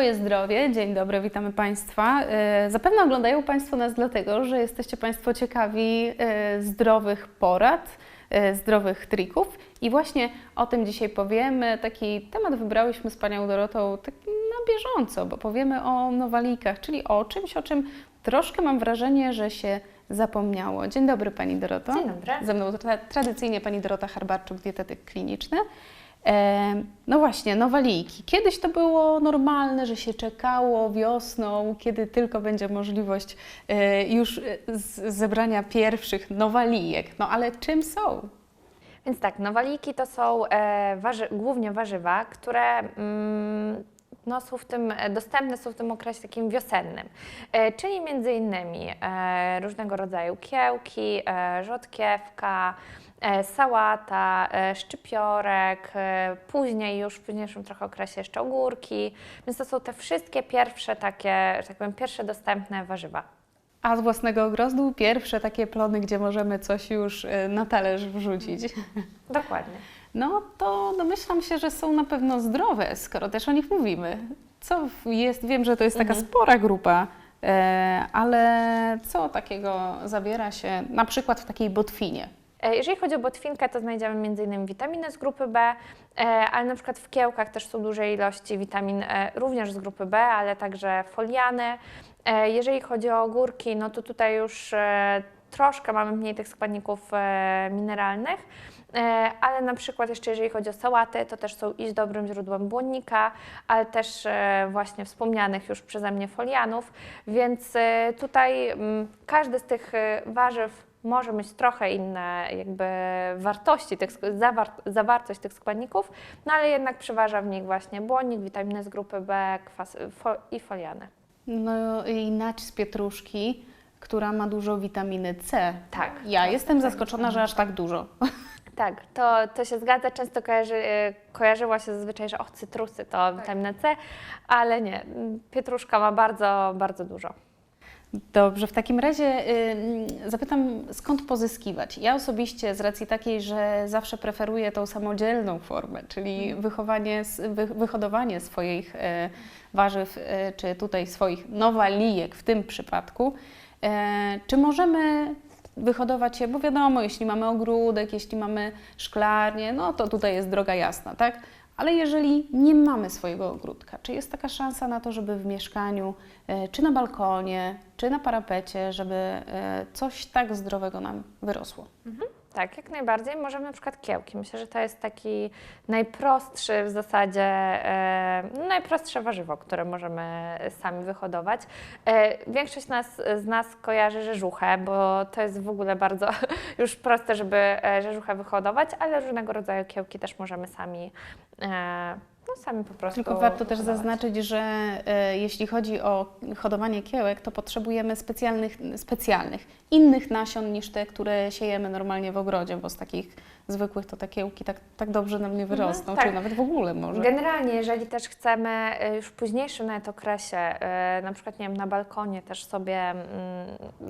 Twoje zdrowie. Dzień dobry, witamy Państwa. E, Zapewne oglądają Państwo nas dlatego, że jesteście Państwo ciekawi e, zdrowych porad, e, zdrowych trików i właśnie o tym dzisiaj powiemy. Taki temat wybrałyśmy z Panią Dorotą tak na bieżąco, bo powiemy o nowalikach, czyli o czymś, o czym troszkę mam wrażenie, że się zapomniało. Dzień dobry Pani Doroto. Dzień dobry. Ze mną tra- tradycyjnie Pani Dorota Harbarczuk, dietetyk kliniczny. E, no właśnie, nowaliki. Kiedyś to było normalne, że się czekało wiosną, kiedy tylko będzie możliwość e, już e, zebrania pierwszych nowalijek. No ale czym są? Więc tak, nowaliki to są warzy, głównie warzywa, które mm, no, są w tym, dostępne są w tym okresie takim wiosennym, e, czyli między innymi e, różnego rodzaju kiełki, e, rzodkiewka, sałata, e, szczypiorek, e, później już w późniejszym trochę okresie jeszcze ogórki, więc to są te wszystkie pierwsze takie, że tak powiem, pierwsze dostępne warzywa. A z własnego ogrodu pierwsze takie plony, gdzie możemy coś już e, na talerz wrzucić. Dokładnie. No to domyślam się, że są na pewno zdrowe, skoro też o nich mówimy. Co jest, wiem, że to jest taka spora grupa, e, ale co takiego zawiera się na przykład w takiej botwinie? E, Jeżeli chodzi o botwinkę, to znajdziemy m.in. witaminy z grupy B, e, ale na przykład w kiełkach też są duże ilości witamin e, również z grupy B, ale także foliany. Jeżeli chodzi o ogórki, no to tutaj już troszkę mamy mniej tych składników mineralnych. Ale na przykład jeszcze jeżeli chodzi o sałaty, to też są iść dobrym źródłem błonnika, ale też właśnie wspomnianych już przeze mnie folianów, więc tutaj mm, każdy z tych warzyw może mieć trochę inne jakby wartości, tych, zawar, zawartość tych składników, no ale jednak przeważa w nich właśnie błonnik, witaminy z grupy B kwas, fo, i foliany. No i nać z pietruszki, która ma dużo witaminy C. Tak. Ja Tak, jestem tak. zaskoczona, że aż tak dużo. Tak, to, to się zgadza. Często kojarzy, e, kojarzyło się zazwyczaj, że o, cytrusy to witamina C, ale nie. Pietruszka ma bardzo, bardzo dużo. Dobrze, w takim razie y, zapytam, skąd pozyskiwać? Ja osobiście z racji takiej, że zawsze preferuję tą samodzielną formę, czyli wychowanie, s- wy, wyhodowanie swoich e, warzyw, e, czy tutaj swoich nowalijek w tym przypadku, e, czy możemy wyhodować je, bo wiadomo, jeśli mamy ogródek, jeśli mamy szklarnię, no to tutaj jest droga jasna, tak? Ale jeżeli nie mamy swojego ogródka, czy jest taka szansa na to, żeby w mieszkaniu, e, czy na balkonie, czy na parapecie, żeby e, coś tak zdrowego nam wyrosło? Tak, jak najbardziej. Możemy na przykład kiełki. Myślę, że to jest taki najprostszy w zasadzie, e, no, najprostsze warzywo, które możemy sami wyhodować. E, większość nas, z nas kojarzy rzeżuchę, bo to jest w ogóle bardzo już proste, żeby e, rzeżuchę wyhodować, ale różnego rodzaju kiełki też możemy sami, no sami po prostu Tylko warto też wyhodować. zaznaczyć, że e, jeśli chodzi o hodowanie kiełek, to potrzebujemy specjalnych, specjalnych, innych nasion niż te, które siejemy normalnie w ogrodzie, bo z takich zwykłych to te kiełki tak, tak dobrze nam nie wyrosną, tak. czy nawet w ogóle może. Generalnie, jeżeli też chcemy e, już w późniejszym nawet okresie, e, na przykład nie wiem, na balkonie też sobie mm,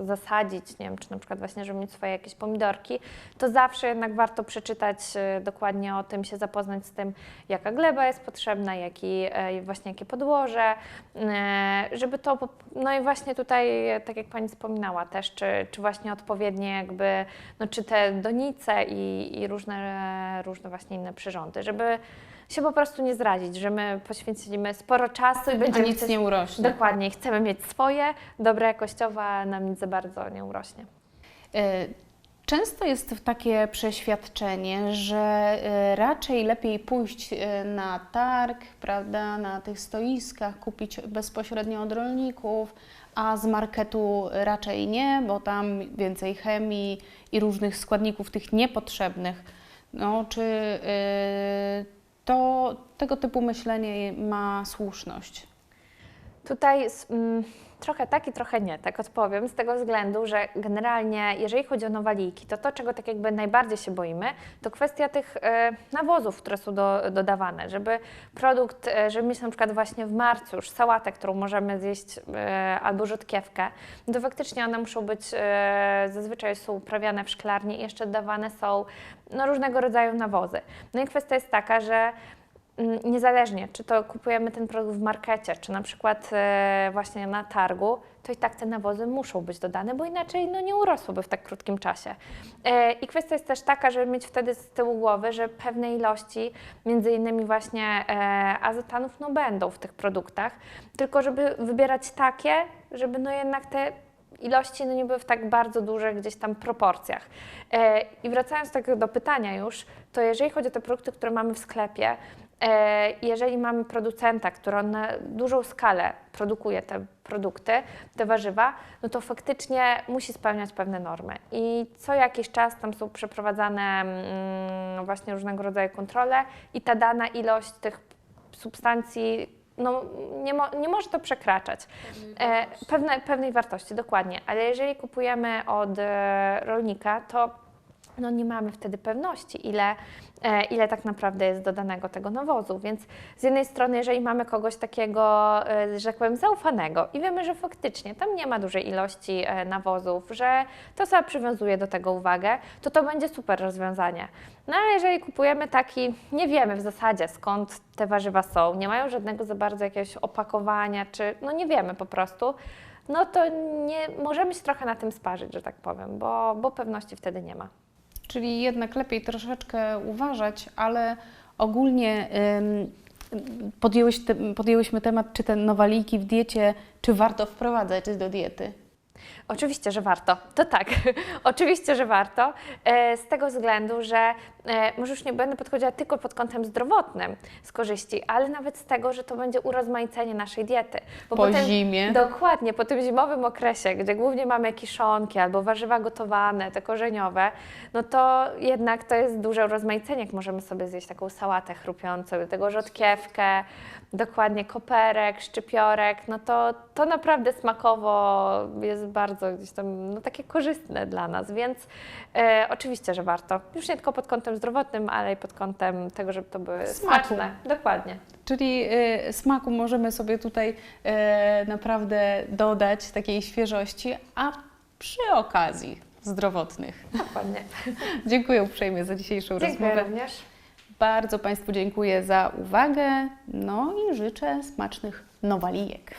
zasadzić, nie wiem, czy na przykład właśnie, żeby mieć swoje jakieś pomidorki, to zawsze jednak warto przeczytać e, dokładnie o tym, się zapoznać z tym, jaka gleba jest potrzebna, jaki, e, właśnie jakie podłoże, e, żeby to, no i właśnie tutaj, tak jak Pani wspominała też, czy, czy właśnie odpowiednie jakby, no czy te donice i, i różne, różne właśnie inne przyrządy, żeby się po prostu nie zrazić, że my poświęcimy sporo czasu i A będziemy nic chcieć- nie urośnie. Dokładnie, chcemy mieć swoje, dobre jakościowe, a nam nic za bardzo nie urośnie. E, Często jest takie przeświadczenie, że e, raczej lepiej pójść e, na targ, prawda, na tych stoiskach, kupić bezpośrednio od rolników, a z marketu raczej nie, bo tam więcej chemii i różnych składników tych niepotrzebnych. No, czy e, to tego typu myślenie ma słuszność? Tutaj mm, trochę tak i trochę nie, tak odpowiem, z tego względu, że generalnie jeżeli chodzi o nowaliki, to to, czego tak jakby najbardziej się boimy, to kwestia tych e, nawozów, które są do, dodawane, żeby produkt, e, żeby mieć na przykład właśnie w marcu już sałatę, którą możemy zjeść e, albo rzodkiewkę, no to faktycznie one muszą być, zazwyczaj są uprawiane w szklarni i jeszcze dodawane są no, różnego rodzaju nawozy. No i kwestia jest taka, że niezależnie, czy to kupujemy ten produkt w markecie, czy na przykład e, właśnie na targu, to i tak te nawozy muszą być dodane, bo inaczej no, nie urosłyby w tak krótkim czasie. E, I kwestia jest też taka, żeby mieć wtedy z tyłu głowy, że pewne ilości, między innymi właśnie e, azotanów, no będą w tych produktach, tylko żeby wybierać takie, żeby no jednak te ilości no nie były w tak bardzo dużych gdzieś tam proporcjach. I wracając tak do pytania już, to jeżeli chodzi o te produkty, które mamy w sklepie, jeżeli mamy producenta, który na dużą skalę produkuje te produkty, te warzywa, no to faktycznie musi spełniać pewne normy. I co jakiś czas tam są przeprowadzane mm, właśnie różnego rodzaju kontrole i ta dana ilość tych substancji no, nie, mo, nie może to przekraczać. E, pewne, pewnej wartości, dokładnie. Ale jeżeli kupujemy od e, rolnika, to no nie mamy wtedy pewności, ile, e, ile tak naprawdę jest dodanego tego nawozu. Więc z jednej strony, jeżeli mamy kogoś takiego, e, że tak powiem, zaufanego i wiemy, że faktycznie tam nie ma dużej ilości e, nawozów, że to sobie przywiązuje do tego uwagę, to to będzie super rozwiązanie. No ale jeżeli kupujemy taki, nie wiemy w zasadzie skąd te warzywa są, nie mają żadnego za bardzo jakiegoś opakowania, czy no nie wiemy po prostu, no to nie, możemy się trochę na tym sparzyć, że tak powiem, bo, bo pewności wtedy nie ma. Czyli jednak lepiej troszeczkę uważać, ale ogólnie podjęłyśmy temat, czy te nowaliki w diecie, czy warto wprowadzać do diety. Oczywiście, że warto. To tak, oczywiście, że warto. E, Z tego względu, że e, może już nie będę podchodziła tylko pod kątem zdrowotnym z korzyści, ale nawet z tego, że to będzie urozmaicenie naszej diety. Bo Po potem- zimie. Dokładnie, po tym zimowym okresie, gdzie głównie mamy kiszonki albo warzywa gotowane, te korzeniowe, no to jednak to jest duże urozmaicenie, jak możemy sobie zjeść taką sałatę chrupiącą, do tego rzodkiewkę, dokładnie koperek, szczypiorek, no to, to naprawdę smakowo jest bardzo gdzieś tam, no takie korzystne dla nas, więc e, oczywiście, że warto. Już nie tylko pod kątem zdrowotnym, ale i pod kątem tego, żeby to były Smaku. smaczne. Dokładnie. Czyli y, smaku możemy sobie tutaj y, naprawdę dodać takiej świeżości, a przy okazji zdrowotnych. Dokładnie. Dziękuję uprzejmie za dzisiejszą Dziękuję rozmowę. również. Bardzo Państwu dziękuję za uwagę, no i życzę smacznych nowalijek.